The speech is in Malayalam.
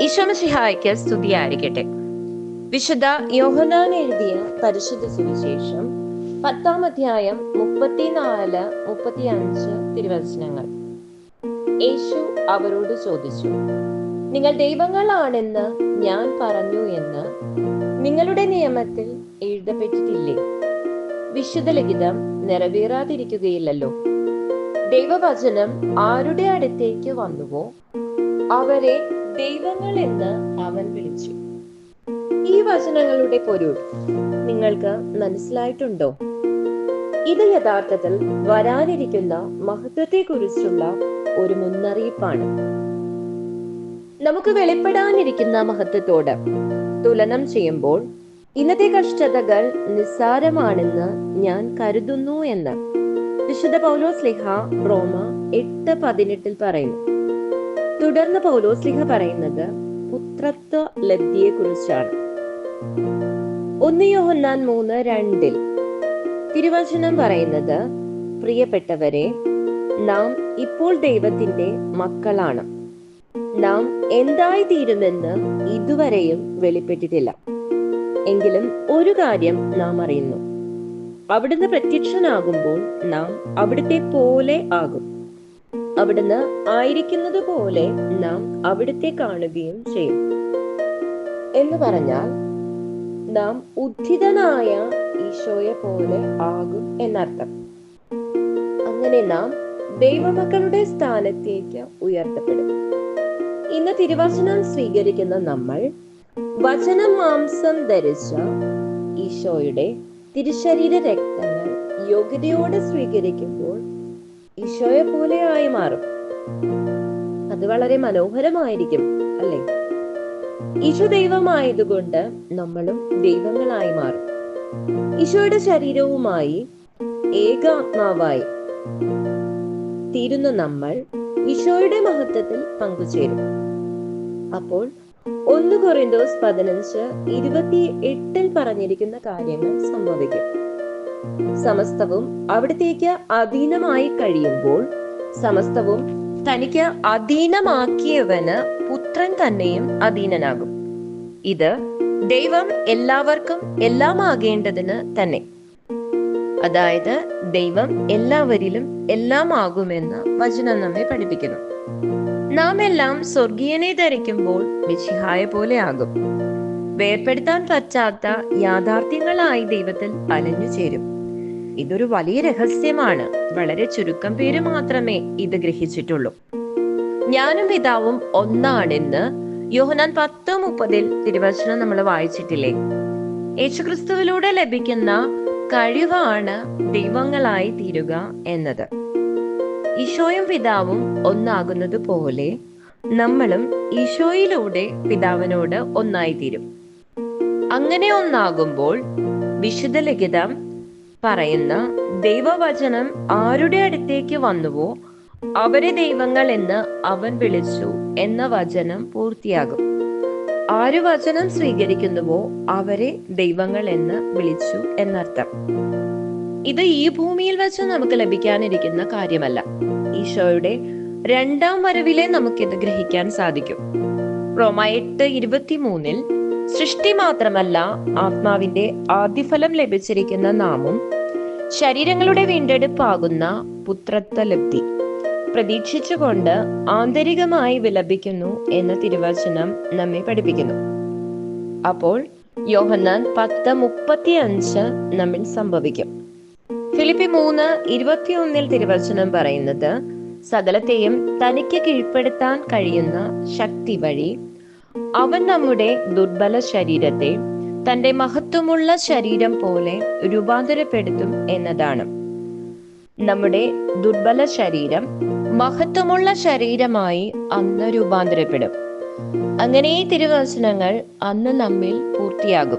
ഈശോമസിഹായ്ക്ക് സ്തുതിയായിരിക്കട്ടെ. വിശുദ്ധ യോഹനാൻ എഴുതിയ പരിശുദ്ധ സുവിശേഷം പത്താം അധ്യായം മുപ്പത്തിനാല് മുപ്പത്തിയഞ്ച് തിരുവചനങ്ങൾ. യേശു അവരോട് ചോദിച്ചു നിങ്ങൾ ദൈവങ്ങളാണെന്ന് ഞാൻ പറഞ്ഞു എന്ന് നിങ്ങളുടെ നിയമത്തിൽ എഴുതപ്പെട്ടിട്ടില്ലേ? വിശുദ്ധ ലിഖിതം നിറവേറാതിരിക്കുകയില്ലല്ലോ. ദൈവവചനം ആരുടെ അടുത്തേക്ക് വന്നുവോ? അവരെ ദൈവങ്ങൾ എന്ന് അവൻ വിളിച്ചു. ഈ വചനങ്ങളുടെ പൊരുൾ നിങ്ങൾക്ക് മനസ്സിലായിട്ടുണ്ടോ? ഇത് യഥാർത്ഥത്തിൽ വരാനിരിക്കുന്ന മഹത്വത്തെ കുറിച്ചുള്ള ഒരു മുന്നറിയിപ്പാണ്. നമുക്ക് വെളിപ്പെടാനിരിക്കുന്ന മഹത്വത്തോട് തുലനം ചെയ്യുമ്പോൾ ഇന്നത്തെ കഷ്ടതകൾ നിസ്സാരമാണെന്ന് ഞാൻ കരുതുന്നു എന്ന് വിശുദ്ധ പൗലോസ് ലിഹ റോമ എട്ട് പതിനെട്ടിൽ പറയുന്നു. തുടർന്ന് പൗലോസ് ലിഹ പറയുന്നത് പുത്രത്വ ലബ്ധിയെ കുറിച്ചാണ് ഒന്ന് യോഹന്നാൻ മൂന്ന് രണ്ടിൽ തിരുവചനം പറയുന്നത് പ്രിയപ്പെട്ടവരെ നാം ഇപ്പോൾ ദൈവത്തിന്റെ മക്കളാണ്. നാം എന്തായി തീരുമെന്ന് ഇതുവരെയും വെളിപ്പെട്ടിട്ടില്ല. എങ്കിലും ഒരു കാര്യം നാം അറിയുന്നു. അവിടുന്ന് പ്രത്യക്ഷനാകുമ്പോൾ നാം അവിടുത്തെ പോലെ ആകും. അവിടുന്ന് ആയിരിക്കുന്നത് പോലെ നാം അവിടുത്തെ കാണുകയും ചെയ്യും. എന്ന് പറഞ്ഞാൽ നാം ഉദ്ധിതനായ ഈശോയെ പോലെ ആകും എന്നർത്ഥം. അങ്ങനെ നാം ദൈവമക്കളുടെ സ്ഥാനത്തേക്ക് ഉയർത്തപ്പെടും. ഇന്ന് തിരുവചനം സ്വീകരിക്കുന്ന നമ്മൾ വചന മാംസം ധരിച്ച ഈശോയുടെ തിരുശരീര രക്തങ്ങൾ യോഗ്യതയോടെ സ്വീകരിക്കുമ്പോൾ ഈശോയെ പോലെയായി മാറും. അത് വളരെ മനോഹരമായിരിക്കും അല്ലേ? ഈശോ ദൈവമായതുകൊണ്ട് നമ്മളും ദൈവങ്ങളായി മാറും. ഈശോയുടെ ശരീരവുമായി ഏകാത്മാവായി തീരുന്ന നമ്മൾ ഈശോയുടെ മഹത്വത്തിൽ പങ്കുചേരും. അപ്പോൾ ഒന്ന് കൊറിന്തോസ് പതിനഞ്ച് ഇരുപത്തി എട്ടിൽ പറഞ്ഞിരിക്കുന്ന കാര്യങ്ങൾ സംഭവിക്കും. സമസ്തവും അവിടത്തേക്ക് അധീനമായി കഴിയുമ്പോൾ സമസ്തവും തനിക്ക് അധീനമാക്കിയവന് പുത്രൻ തന്നെയും അധീനനാകും. ഇത് ദൈവം എല്ലാവർക്കും എല്ലാമാകേണ്ടതിന് തന്നെ. അതായത് ദൈവം എല്ലാവരിലും എല്ലാം ആകുമെന്ന് വചനം നമ്മെ പഠിപ്പിക്കുന്നു. നാം എല്ലാം സ്വർഗീയനെ ധരിക്കുമ്പോൾ മിശിഹായ പോലെ ആകും. വേർപ്പെടുത്താൻ പറ്റാത്ത യാഥാർത്ഥ്യങ്ങളായി ദൈവത്തിൽ അലഞ്ഞു ചേരും. ഇതൊരു വലിയ രഹസ്യമാണ്. വളരെ ചുരുക്കം പേര് മാത്രമേ ഇത് ഗ്രഹിച്ചിട്ടുള്ളൂ. ഞാനും പിതാവും ഒന്നാണെന്ന് യോഹനാൻ പത്ത് മുപ്പതിൽ തിരുവചനം നമ്മൾ വായിച്ചിട്ടില്ലേ? യേശുക്രിസ്തുവിലൂടെ ലഭിക്കുന്ന കഴിവാണ് ദൈവങ്ങളായി തീരുക എന്നത്. ഈശോയും പിതാവും ഒന്നാകുന്നത് പോലെ നമ്മളും ഈശോയിലൂടെ പിതാവിനോട് ഒന്നായി തീരും അങ്ങനെ ഒന്നാകുമ്പോൾ വിശുദ്ധ ലിഖിതം പറയുന്ന ദൈവവചനം ആരുടെ അടുത്തേക്ക് വന്നുവോ അവരെ ദൈവങ്ങൾ എന്ന് അവൻ വിളിച്ചു എന്ന വചനം പൂർത്തിയാകും. ആര് വചനം സ്വീകരിക്കുന്നുവോ അവരെ ദൈവങ്ങൾ എന്ന് വിളിച്ചു എന്നർത്ഥം. ഇത് ഈ ഭൂമിയിൽ വെച്ച് നമുക്ക് ലഭിക്കാനിരിക്കുന്ന കാര്യമല്ല. ഈശോയുടെ രണ്ടാം വരവിലെ നമുക്കിത് ഗ്രഹിക്കാൻ സാധിക്കും. റോമ എട്ട് ഇരുപത്തിമൂന്നിൽ സൃഷ്ടി മാത്രമല്ല ആത്മാവിന്റെ ആദ്യഫലം ലഭിച്ചിരിക്കുന്ന നാമും ശരീരങ്ങളുടെ വീണ്ടെടുപ്പാകുന്ന പുത്രത്വ ലബ്ധി. പ്രതീക്ഷിച്ചുകൊണ്ട് ആന്തരികമായി വിലപിക്കുന്നു എന്ന തിരുവചനം നമ്മെ പഠിപ്പിക്കുന്നു. അപ്പോൾ യോഹന്നാൻ പത്ത് മുപ്പത്തി അഞ്ച് നമ്മിൽ സംഭവിക്കും. ഫിലിപ്പി മൂന്ന് ഇരുപത്തിയൊന്നിൽ തിരുവചനം പറയുന്നത് സകലത്തെയും തനിക്ക് കീഴ്പ്പെടുത്താൻ കഴിയുന്ന ശക്തി വഴി അവൻ നമ്മുടെ ദുർബല ശരീരത്തെ തന്റെ മഹത്വമുള്ള ശരീരം പോലെ രൂപാന്തരപ്പെടുത്തും എന്നതാണ്. നമ്മുടെ ദുർബല ശരീരം മഹത്വമുള്ള ശരീരമായി അന്ന് രൂപാന്തരപ്പെടും. അങ്ങനെ തിരുവചനങ്ങൾ അന്ന് നമ്മിൽ പൂർത്തിയാകും.